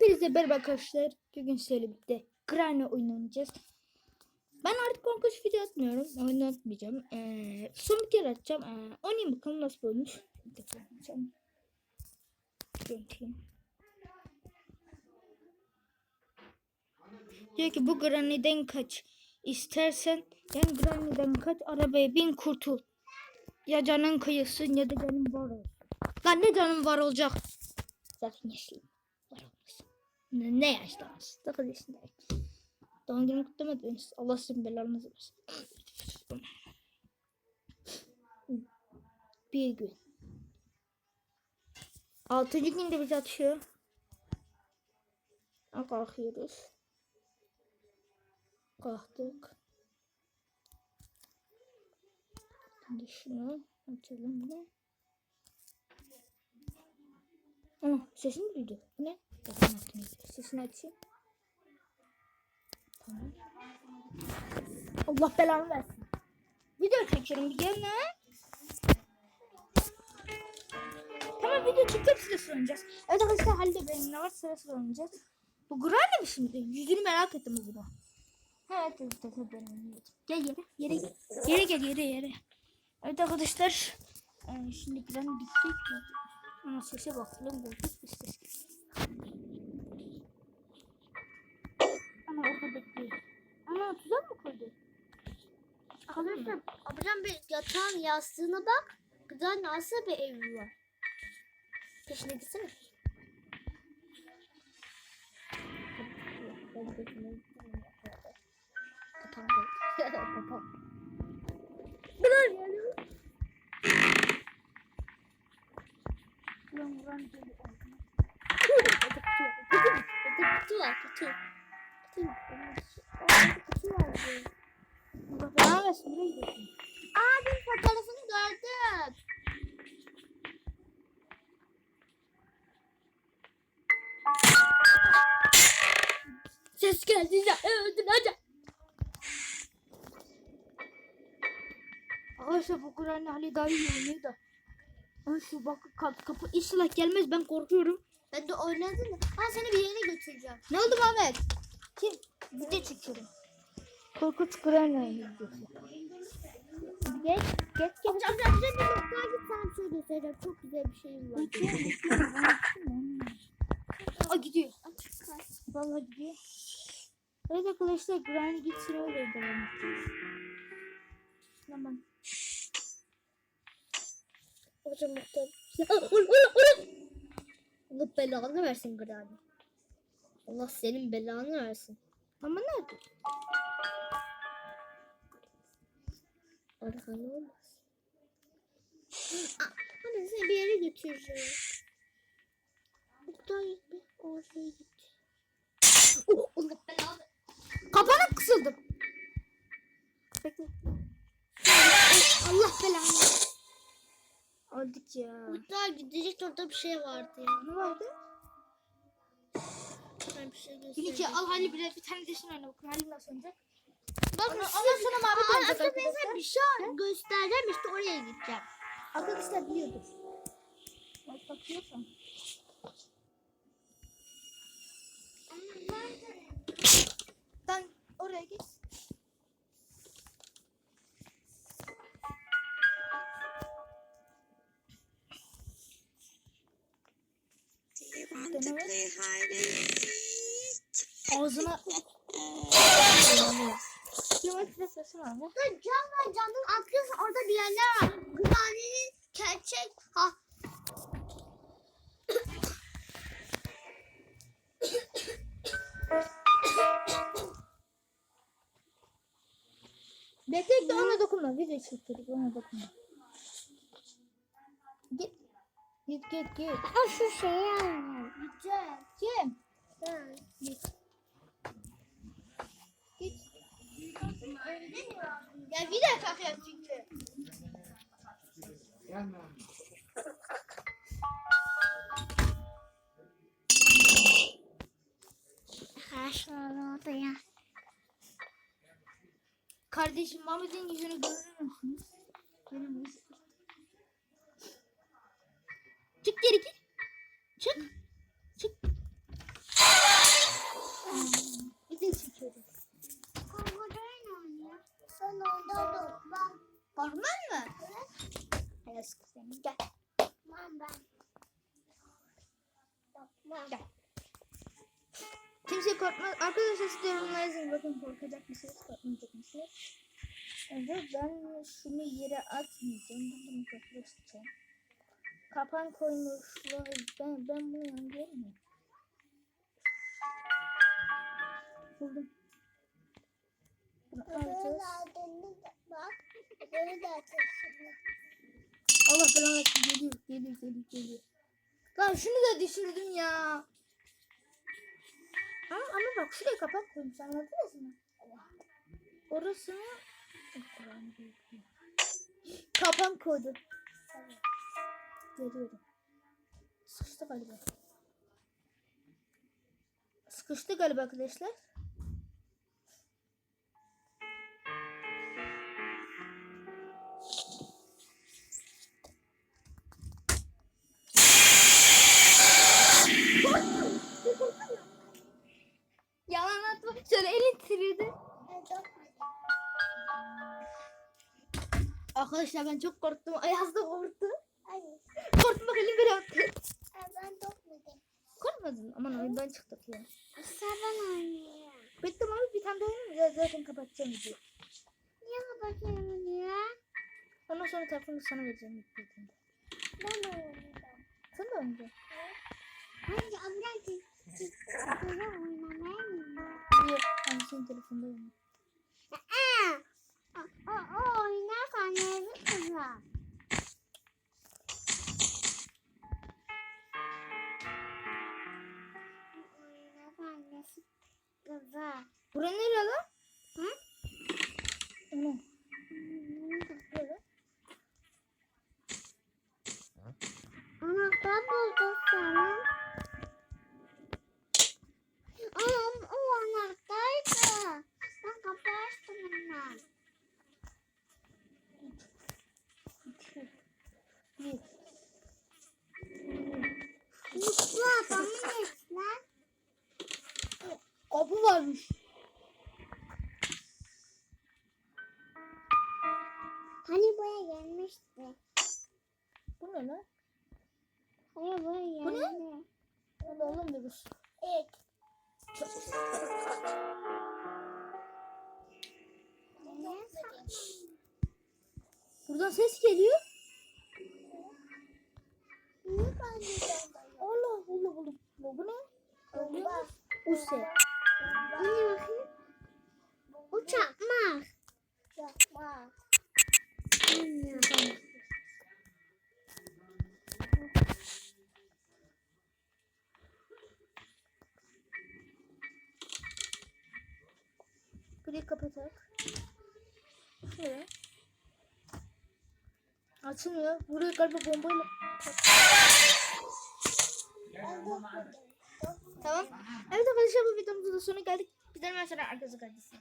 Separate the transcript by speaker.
Speaker 1: Hepinize merhaba arkadaşlar. Bugün sizlerle birlikte oyun oynayacağız. Ben artık korkunç video atmıyorum. Oyunu atmayacağım. Ee, son bir kere atacağım. Ee, oynayayım bakalım nasıl oyunmuş. Bir. Diyor ki bu Granny'den kaç. İstersen yani Granny'den kaç arabaya bin kurtul. Ya canın kıyılsın ya da canın var olsun. Lan ne canın var olacak? Zaten yaşlıyım. Ne, ne yaşlanması? 9 yaşındayım. Doğum günümü kutlamadınız. Allah sizin belanızı versin. Bir gün. Altıncı günde biz atıyor. Ha, Kalkıyoruz. Kalktık. Şimdi şunu açalım da. Aa, sesini duydu. Ne? Bakın makinesi. Sesini açayım. Allah belanı versin. Video çekiyorum bir lan. Tamam video çekip size soracağız. Evet arkadaşlar halde benim ne var sıra sıra oynayacağız. Bu Granny mi şimdi? Yüzünü merak ettim acaba. Evet evet evet benim. Gel yere yere. Yere gel yere yere. Evet arkadaşlar. Ee, şimdi Granny gidecek mi? Ama sese bak lan korkunç bir ses. Ama orada bekliyor. Ana tuzak mı koydu?
Speaker 2: Arkadaşlar ablam bir yatağın yastığına bak. Güzel nasıl bir evi var. Peşine gitsene.
Speaker 1: Koy. Kapan.
Speaker 2: Bilal geliyor.
Speaker 1: Ulan ulan geliyor.
Speaker 2: Kutu kutu var kutu. Kutu. Kutu var.
Speaker 1: Belanı versin. Buraya gidiyorsun.
Speaker 2: Abim fotoğrafını gördüm. Ses geldi ya öldüreceğim.
Speaker 1: Arkadaşlar bu Kur'an'ı Ali daha iyi oynuyor da. Şu bak kapı, kapı inşallah gelmez ben korkuyorum.
Speaker 2: Ben de oynadım da. Ben seni bir yere götüreceğim.
Speaker 1: Ne oldu Mehmet? Kim? Video çekiyorum. Korkunç Kur'an'ı oynuyorsun. Geç, geç, geç.
Speaker 2: Amca amca amca bir dakika git sana bir şey göstereceğim. Çok güzel bir şey var.
Speaker 1: Aa gidiyor. Vallahi gidiyor. Evet arkadaşlar Granny gitsin öyle devam edeceğiz. Tamam.
Speaker 2: Hocam muhtemelen. Allah belanı versin Granny. Allah senin belanı versin.
Speaker 1: Ama nerede?
Speaker 2: Arkan olmaz. Hadi seni bir yere götüreceğim. Buradan gitme. Oraya git. Oh, Allah belanı.
Speaker 1: Kapana kısıldım. Bekle.
Speaker 2: Allah belanı.
Speaker 1: Aldık ya.
Speaker 2: Buradan gidecek orada bir şey vardı ya.
Speaker 1: Ne vardı?
Speaker 2: Ben bir şey
Speaker 1: al Halil biraz bir tane desin oyna bakın Halil nasıl oynayacak.
Speaker 2: Bak
Speaker 1: Ondan
Speaker 2: size-
Speaker 1: sonra Mahmut
Speaker 2: Aa,
Speaker 1: oynayacak
Speaker 2: aslında ben sana
Speaker 1: arkadaşlar.
Speaker 2: bir şey göstereceğim işte oraya gideceğim.
Speaker 1: Arkadaşlar biliyordur. Bak bakıyorsan. Ağzına... Biraz sesini al.
Speaker 2: Burada cam var camdan atlıyorsun orada bir yerler var. Gıdanenin gerçek ha.
Speaker 1: Bekle ona dokunma. Video çektirdik ona dokunma. Git. Git git git.
Speaker 2: Ha şu şey yani.
Speaker 1: Gideceğim. Kim?
Speaker 2: Ben.
Speaker 1: Git. Git.
Speaker 2: Ya bir dakika kalkıyor çünkü. Arkadaşlar ya.
Speaker 1: Kardeşim Mehmet'in yüzünü görür müsünüz? Görür Çık geri gir. Çık. Çık. Bizim çekiyoruz. Kavgada
Speaker 2: oynuyor.
Speaker 3: Sen onda dur. Ben.
Speaker 1: Korkman mı?
Speaker 3: Evet.
Speaker 1: Hadi kızım gel. Ben
Speaker 3: ben. Korkmam.
Speaker 1: Gel. Kimse korkmaz. Arkadaşlar siz de yorumlara yazın. Bakın korkacak mısınız, korkmayacak mısınız? Önce ben şunu yere atmayacağım. Bunu mı korkacağım? Kapan koymuşlar. Ben, ben bunu yan görmüyorum. Buldum. Bunu alacağız.
Speaker 2: Bak. Böyle de açıyorsun.
Speaker 1: Allah belanı. Geliyor, geliyor, geliyor, geliyor. Lan şunu da düşürdüm ya. Ama, ama bak şuraya kapak koymuş anladınız mı? Orasını kapan koydu. Görüyorum. Sıkıştı galiba. Sıkıştı galiba arkadaşlar. Yalan atma. Şöyle elin titredi. Arkadaşlar ben çok korktum. Ayaz da korktu.
Speaker 2: Hayır.
Speaker 1: Korkmak elim bile attı.
Speaker 2: Ben dokmadım.
Speaker 1: Korkmadın. Aman oyundan çıktık ya.
Speaker 2: Sen ben oynayayım.
Speaker 1: Bekle abi bir tane daha oynayayım. Zaten kapatacağım videoyu.
Speaker 2: Niye kapatıyorsun ya?
Speaker 1: Ondan sonra telefonu sana vereceğim.
Speaker 2: Ben oynayacağım.
Speaker 1: Sen de oynayacaksın.
Speaker 2: Kızım?
Speaker 1: Bura nere?
Speaker 2: Hı? Kapı
Speaker 1: varmış.
Speaker 2: Hani buraya gelmişti.
Speaker 1: Bu ne lan?
Speaker 2: Hani buraya
Speaker 1: Bu ne?
Speaker 2: geldi.
Speaker 1: Hadi alamıyoruz.
Speaker 2: Evet.
Speaker 1: Buradan ses geliyor.
Speaker 2: Uçakmak. Anne.
Speaker 1: Burayı kapatalım. Şöyle. Açılmıyor. Burayı galiba bombayla... Tamam. Evet arkadaşlar bu videomuzun da sonuna geldik. Gidelim mesela arkası kardeşim.